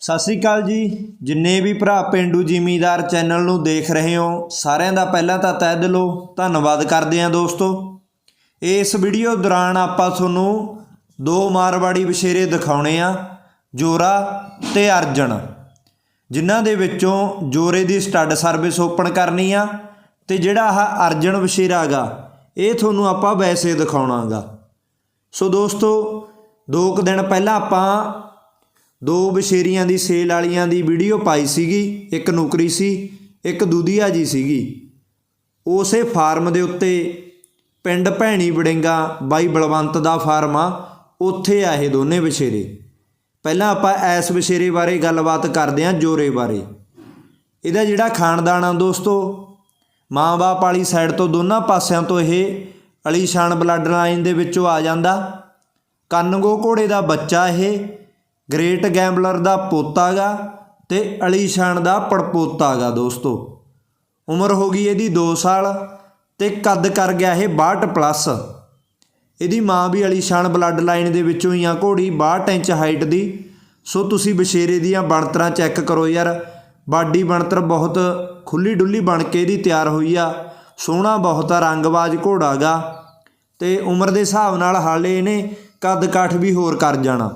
ਸਤਿ ਸ੍ਰੀ ਅਕਾਲ ਜੀ। ਜਿੰਨੇ ਵੀ ਭਰਾ ਪਿੰਡੂ ਜ਼ਿਮੀਦਾਰ ਚੈਨਲ ਨੂੰ ਦੇਖ ਰਹੇ ਹੋ, ਸਾਰਿਆਂ ਦਾ ਪਹਿਲਾਂ ਤਾਂ ਤਹਿ ਦਿਲੋਂ ਧੰਨਵਾਦ ਕਰਦੇ ਹਾਂ ਦੋਸਤੋ। ਇਸ ਵੀਡੀਓ ਦੌਰਾਨ ਆਪਾਂ ਤੁਹਾਨੂੰ ਦੋ ਮਾਰਵਾੜੀ ਵਿਸ਼ੇਰੇ ਦਿਖਾਉਣੇ ਆ, ਜੋਰਾ ਤੇ ਅਰਜਨ, ਜਿਨ੍ਹਾਂ ਦੇ ਵਿੱਚੋਂ ਜੋਰੇ ਦੀ ਸਟੱਡ ਸਰਵਿਸ ਓਪਨ ਕਰਨੀ ਆ ਤੇ ਜਿਹੜਾ ਆਹ ਅਰਜਨ ਵਿਸ਼ੇਰਾ ਗਾ, ਇਹ ਤੁਹਾਨੂੰ ਆਪਾਂ ਵੈਸੇ ਦਿਖਾਉਣਾਗਾ ਸੋ ਦੋਸਤੋ, ਦੋ ਕੁ ਦਿਨ ਪਹਿਲਾਂ ਆਪਾਂ ਦੋ ਬਸ਼ੇਰੀਆਂ ਦੀ ਸੇਲ ਵਾਲੀਆਂ ਦੀ ਵੀਡੀਓ ਪਾਈ ਸੀਗੀ, ਇੱਕ ਨੌਕਰੀ ਸੀ, ਇੱਕ ਦੁਧੀਆ ਜੀ ਸੀਗੀ। ਉਸੇ ਫਾਰਮ ਦੇ ਉੱਤੇ ਪਿੰਡ ਭੈਣੀ ਬੜਿੰਗਾ ਬਾਈ ਬਲਵੰਤ ਦਾ ਫਾਰਮ ਆ, ਉੱਥੇ ਆ ਇਹ ਦੋਨੇ ਬਸ਼ੇਰੇ। ਪਹਿਲਾਂ ਆਪਾਂ ਐਸ ਬਸ਼ੇਰੇ ਬਾਰੇ ਗੱਲਬਾਤ ਕਰਦੇ ਹਾਂ ਜੋਰੇ ਬਾਰੇ। ਇਹਦਾ ਜਿਹੜਾ ਖਾਨਦਾਨ ਆ ਦੋਸਤੋ, ਮਾਂ-ਬਾਪ ਵਾਲੀ ਸਾਈਡ ਤੋਂ ਦੋਨਾਂ ਪਾਸਿਆਂ ਤੋਂ ਇਹ ਅਲੀਸ਼ਾਨ ਬਲੱਡ ਲਾਈਨ ਦੇ ਵਿੱਚੋਂ ਆ ਜਾਂਦਾ। ਕੰਨਗੋ ਘੋੜੇ ਦਾ ਬੱਚਾ ਇਹ ਗ੍ਰੇਟ ਗੈਂਬਲਰ ਦਾ ਪੋਤਾ ਗਾ ਤੇ ਅਲੀਸ਼ਾਨ ਦਾ ਪੜਪੋਤਾ ਗਾ ਦੋਸਤੋ। ਉਮਰ ਹੋ ਗਈ ਇਹਦੀ 2 ਸਾਲ ਤੇ ਕੱਦ ਕਰ ਗਿਆ ਇਹ 62 ਪਲੱਸ। ਇਹਦੀ ਮਾਂ ਵੀ ਅਲੀਸ਼ਾਨ ਬਲੱਡ ਲਾਈਨ ਦੇ ਵਿੱਚੋਂ ਹੀ ਆ ਘੋੜੀ 62 ਇੰਚ ਹਾਈਟ ਦੀ। ਸੋ ਤੁਸੀਂ ਬਸ਼ੇਰੇ ਦੀਆਂ ਬਣਤਰਾਂ ਚੈੱਕ ਕਰੋ ਯਾਰ। ਬਾਡੀ ਬਣਤਰ ਬਹੁਤ ਖੁੱਲੀ ਡੁੱਲੀ ਬਣ ਕੇ ਇਹਦੀ ਤਿਆਰ ਹੋਈ ਆ। ਸੋਹਣਾ ਬਹੁਤ ਆ, ਰੰਗਬਾਜ਼ ਘੋੜਾ ਗਾ ਤੇ ਉਮਰ ਦੇ ਹਿਸਾਬ ਨਾਲ ਹਾਲੇ ਇਹਨੇ ਕੱਦ ਕਾਠ ਵੀ ਹੋਰ ਕਰ ਜਾਣਾ।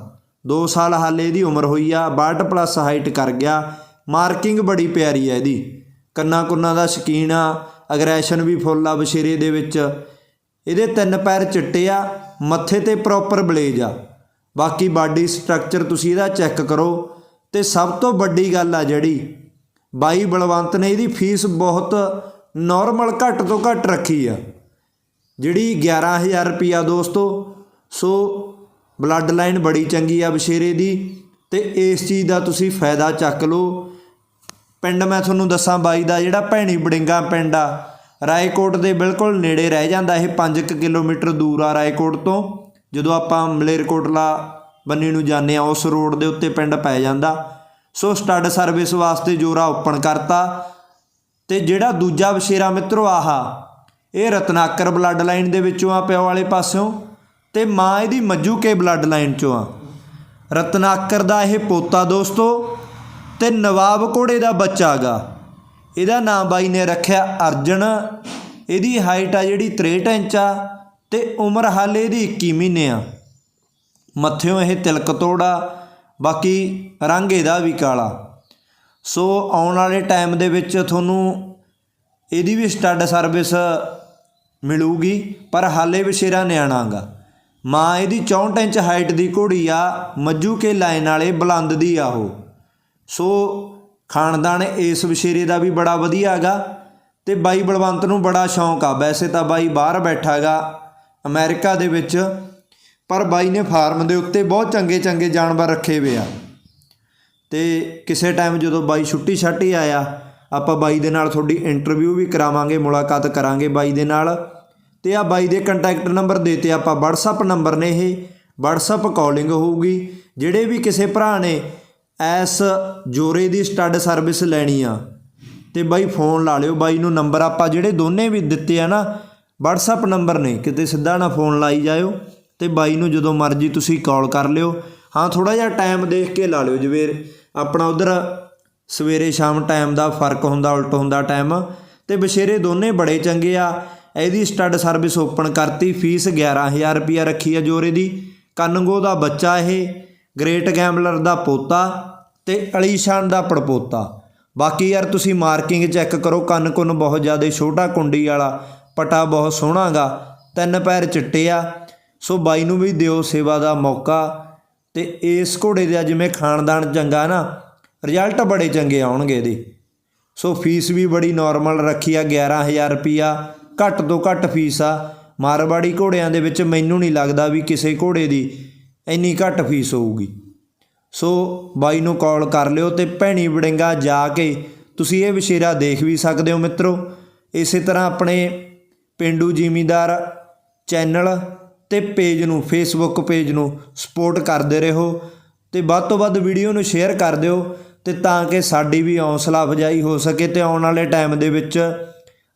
2 ਸਾਲ ਹਾਲੇ ਇਹਦੀ ਉਮਰ ਹੋਈ ਆ 62 ਪਲੱਸ ਹਾਈਟ ਕਰ ਗਿਆ। ਮਾਰਕਿੰਗ ਬੜੀ ਪਿਆਰੀ ਆ ਇਹਦੀ। ਕੰਨਾ ਕੁੰਨਾ ਦਾ ਸ਼ਕੀਨ ਆ ਅਗਰੈਸ਼ਨ ਵੀ ਫੁੱਲ ਆ ਬਸ਼ੇਰੇ ਦੇ ਵਿੱਚ। ਇਹਦੇ ਤਿੰਨ ਪੈਰ ਚਿੱਟੇ ਆ, ਮੱਥੇ ਤੇ ਪ੍ਰੋਪਰ ਬਲੇਜ ਆ। ਬਾਕੀ ਬਾਡੀ ਸਟਰਕਚਰ ਤੁਸੀਂ ਇਹਦਾ ਚੈੱਕ ਕਰੋ। ਤੇ ਸਭ ਤੋਂ ਵੱਡੀ ਗੱਲ ਆ ਜਿਹੜੀ, ਬਾਈ ਬਲਵੰਤ ਨੇ ਇਹਦੀ ਫੀਸ ਬਹੁਤ ਨਾਰਮਲ ਘੱਟ ਤੋਂ ਘੱਟ ਰੱਖੀ ਆ। ਜਿਹੜੀ 11000 ਰੁਪਿਆ ਦੋਸਤੋ, ਸੋ ਬਲੱਡ ਲਾਈਨ ਬੜੀ ਚੰਗੀ ਆ ਬਸ਼ੇਰੇ ਦੀ ਤੇ ਇਸ ਚੀਜ਼ ਦਾ ਤੁਸੀਂ ਫਾਇਦਾ ਚੱਕ ਲਓ। ਪਿੰਡ ਮੈਂ ਤੁਹਾਨੂੰ ਦੱਸਾਂ ਬਾਈ ਦਾ, ਜਿਹੜਾ ਭੈਣੀ ਬੜਿੰਗਾ ਪਿੰਡ ਆ, ਰਾਏਕੋਟ ਦੇ ਬਿਲਕੁਲ ਨੇੜੇ ਰਹਿ ਜਾਂਦਾ ਇਹ 5 ਕਿਲੋਮੀਟਰ ਦੂਰ ਆ ਰਾਏਕੋਟ ਤੋਂ। ਜਦੋਂ ਆਪਾਂ ਮਲੇਰਕੋਟਲਾ ਬੰਨੀ ਨੂੰ ਜਾਂਦੇ ਆ ਉਸ ਰੋਡ ਦੇ ਉੱਤੇ ਪਿੰਡ ਪੈ ਜਾਂਦਾ। ਸੋ ਸਟੱਡ ਸਰਵਿਸ ਵਾਸਤੇ ਜੋਰਾ ਓਪਨ ਕਰਤਾ। ਤੇ ਜਿਹੜਾ ਦੂਜਾ ਵਸ਼ੇਰਾ ਮਿੱਤਰੋ ਆਹਾ, ਇਹ ਰਤਨਾਕਰ ਬਲੱਡ ਲਾਈਨ ਦੇ ਵਿੱਚੋਂ ਆ ਪਿਓ ਵਾਲੇ ਪਾਸਿਓਂ। ਤੇ ਮਾਂ ਇਹਦੀ ਮੱਜੂ ਕੇ ਬਲੱਡ ਲਾਈਨ ਚੋਂ ਆ। ਰਤਨਾਕਰ ਦਾ ਇਹ ਪੋਤਾ ਦੋਸਤੋ ਤੇ ਨਵਾਬ ਘੋੜੇ ਦਾ ਬੱਚਾ ਗਾ। ਇਹਦਾ ਨਾਮ ਬਾਈ ਨੇ ਰੱਖਿਆ ਅਰਜਨ। ਇਹਦੀ ਹਾਈਟ ਆ ਜਿਹੜੀ 63 ਇੰਚ ਆ ਤੇ ਉਮਰ ਹਾਲੇ ਇਹਦੀ 21 ਮਹੀਨੇ ਆ। ਮੱਥਿਓਂ ਇਹ ਤਿਲਕ ਤੋੜਾ, ਬਾਕੀ ਰੰਗ ਇਹਦਾ ਵੀ ਕਾਲਾ। ਸੋ ਆਉਣ ਵਾਲੇ ਟਾਈਮ ਦੇ ਵਿੱਚ ਤੁਹਾਨੂੰ ਇਹਦੀ ਵੀ ਸਟੱਡ ਸਰਵਿਸ ਮਿਲੂਗੀ, ਪਰ ਹਾਲੇ ਵਿਸ਼ੇਰਾ ਨਿਆਣਾ ਗਾ। ਮਾਂ ਇਹਦੀ 64 ਇੰਚ ਹਾਈਟ ਦੀ ਘੋੜੀ ਆ ਮੱਜੂ ਕੇ ਲਾਈਨ ਵਾਲੇ ਬੁਲੰਦ ਦੀ ਆ ਉਹ। ਸੋ ਖਾਨਦਾਨ ਇਸ ਵਿਸ਼ੇਰੇ ਦਾ ਵੀ ਬੜਾ ਵਧੀਆ ਹੈਗਾ ਤੇ ਬਾਈ ਬਲਵੰਤ ਨੂੰ ਬੜਾ ਸ਼ੌਂਕ ਆ। ਵੈਸੇ ਤਾਂ ਬਾਈ ਬਾਹਰ ਬੈਠਾ ਹੈਗਾ ਅਮਰੀਕਾ ਦੇ ਵਿੱਚ, ਪਰ ਬਾਈ ਨੇ ਫਾਰਮ ਦੇ ਉੱਤੇ ਬਹੁਤ ਚੰਗੇ ਚੰਗੇ ਜਾਨਵਰ ਰੱਖੇ ਹੋਏ ਆ। ਤੇ ਕਿਸੇ ਟਾਈਮ ਜਦੋਂ ਬਾਈ ਛੁੱਟੀ ਛਾਟੀ ਆਇਆ, ਆਪਾਂ ਬਾਈ ਦੇ ਨਾਲ ਤੁਹਾਡੀ ਇੰਟਰਵਿਊ ਵੀ ਕਰਾਵਾਂਗੇ, ਮੁਲਾਕਾਤ ਕਰਾਂਗੇ ਬਾਈ ਦੇ ਨਾਲ। ਤੇ ਆ ਬਾਈ ਦੇ ਕੰਟੈਕਟ ਨੰਬਰ ਦੇਤੇ ਆਪਾਂ WhatsApp ਨੰਬਰ ਨੇ ਇਹ। WhatsApp ਕਾਲਿੰਗ ਹੋਊਗੀ। ਜਿਹੜੇ ਵੀ ਕਿਸੇ ਭਰਾ ਨੇ ਐਸ ਜੋਰੇ ਦੀ ਸਟੱਡ ਸਰਵਿਸ ਲੈਣੀ ਆ, ਤੇ ਬਾਈ ਫੋਨ ਲਾ ਲਿਓ। ਬਾਈ ਨੂੰ ਨੰਬਰ ਆਪਾਂ ਜਿਹੜੇ ਦੋਨੇ ਵੀ ਦਿੱਤੇ ਆ ਨਾ, WhatsApp ਨੰਬਰ ਨੇ, ਕਿਤੇ ਸਿੱਧਾ ਨਾ ਫੋਨ ਲਾਈ ਜਾਇਓ, ਤੇ ਬਾਈ ਨੂੰ ਜਦੋਂ ਮਰਜ਼ੀ ਤੁਸੀਂ ਕਾਲ ਕਰ ਲਿਓ। ਹਾਂ ਥੋੜਾ ਜਿਹਾ ਟਾਈਮ ਦੇਖ ਕੇ ਲਾ ਲਿਓ ਜਿਵੇਂ ਆਪਣਾ ਉਧਰ ਸਵੇਰੇ ਸ਼ਾਮ ਟਾਈਮ ਦਾ ਫ਼ਰਕ ਹੁੰਦਾ, ਉਲਟ ਹੁੰਦਾ ਟਾਈਮ ਤੇ ਬਸ਼ੇਰੇ ਦੋਨੇ ਬੜੇ ਚੰਗੇ ਆ। ਇਹਦੀ ਸਟੱਡ ਸਰਵਿਸ ਓਪਨ ਕਰਤੀ, ਫੀਸ 11000 ਰੁਪਿਆ ਰੱਖੀ ਆ ਜੋਰੇ ਦੀ। ਕੰਨਗੋ ਦਾ ਬੱਚਾ ਇਹ, ਗ੍ਰੇਟ ਗੈਂਬਲਰ ਦਾ ਪੋਤਾ ਤੇ ਅਲੀਸ਼ਾਨ ਦਾ ਪੜਪੋਤਾ। ਬਾਕੀ ਯਾਰ ਤੁਸੀਂ ਮਾਰਕਿੰਗ ਚੈੱਕ ਕਰੋ ਕੰਨ ਕੁੰਨ ਬਹੁਤ ਜ਼ਿਆਦਾ ਛੋਟਾ ਕੁੰਡੀ ਵਾਲਾ, ਪਟਾ ਬਹੁਤ ਸੋਹਣਾਗਾ, ਤਿੰਨ ਪੈਰ ਚਿੱਟੇ ਆ। ਸੋ ਬਾਈ ਨੂੰ ਵੀ ਦਿਓ ਸੇਵਾ ਦਾ ਮੌਕਾ ਤੇ ਇਸ ਘੋੜੇ ਦਾ ਜਿਵੇਂ ਖਾਨਦਾਨ ਚੰਗਾ ਨਾ, ਰਿਜ਼ਲਟ ਬੜੇ ਚੰਗੇ ਆਉਣਗੇ ਇਹਦੇ। ਸੋ ਫੀਸ ਵੀ ਬੜੀ ਨਾਰਮਲ ਰੱਖੀ ਆ 11000 ਰੁਪਿਆ ਘੱਟ ਤੋਂ ਘੱਟ ਫੀਸ ਆ। ਮਾਰਵਾੜੀ ਘੋੜਿਆਂ ਦੇ ਵਿੱਚ ਮੈਨੂੰ ਨਹੀਂ ਲੱਗਦਾ ਵੀ ਕਿਸੇ ਘੋੜੇ ਦੀ ਇੰਨੀ ਘੱਟ ਫੀਸ ਹੋਊਗੀ। ਸੋ ਬਾਈ ਨੂੰ ਕਾਲ ਕਰ ਲਿਓ ਤੇ ਭੈਣੀ ਵੜਿੰਗਾ ਜਾ ਕੇ ਤੁਸੀਂ ਇਹ ਵਿਸ਼ੇਰਾ ਦੇਖ ਵੀ ਸਕਦੇ ਹੋ ਮਿੱਤਰੋ। ਇਸੇ ਤਰ੍ਹਾਂ ਆਪਣੇ ਪਿੰਡੂ ਜ਼ਿਮੀਂਦਾਰ ਚੈਨਲ ਤੇ ਪੇਜ ਨੂੰ ਫੇਸਬੁੱਕ ਪੇਜ ਨੂੰ ਸਪੋਰਟ ਕਰਦੇ ਰਹੋ ਤੇ ਵੱਧ ਤੋਂ ਵੱਧ ਵੀਡੀਓ ਨੂੰ ਸ਼ੇਅਰ ਕਰ ਦਿਓ ਤੇ ਤਾਂ ਕਿ ਸਾਡੀ ਵੀ ਹੌਸਲਾ ਅਫਜਾਈ ਹੋ ਸਕੇ ਤੇ ਆਉਣ ਵਾਲੇ ਟਾਈਮ ਦੇ ਵਿੱਚ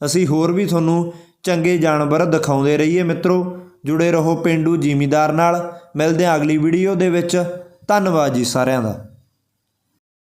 ਅਸੀਂ ਹੋਰ ਵੀ ਤੁਹਾਨੂੰ ਚੰਗੇ ਜਾਨਵਰ ਦਿਖਾਉਂਦੇ ਰਹੀਏ ਮਿੱਤਰੋ। ਜੁੜੇ ਰਹੋ ਪਿੰਡੂ ਜ਼ਿਮੀਦਾਰ ਨਾਲ। ਮਿਲਦੇ ਹਾਂ ਅਗਲੀ ਵੀਡੀਓ ਦੇ ਵਿੱਚ। ਧੰਨਵਾਦ ਜੀ ਸਾਰਿਆਂ ਦਾ।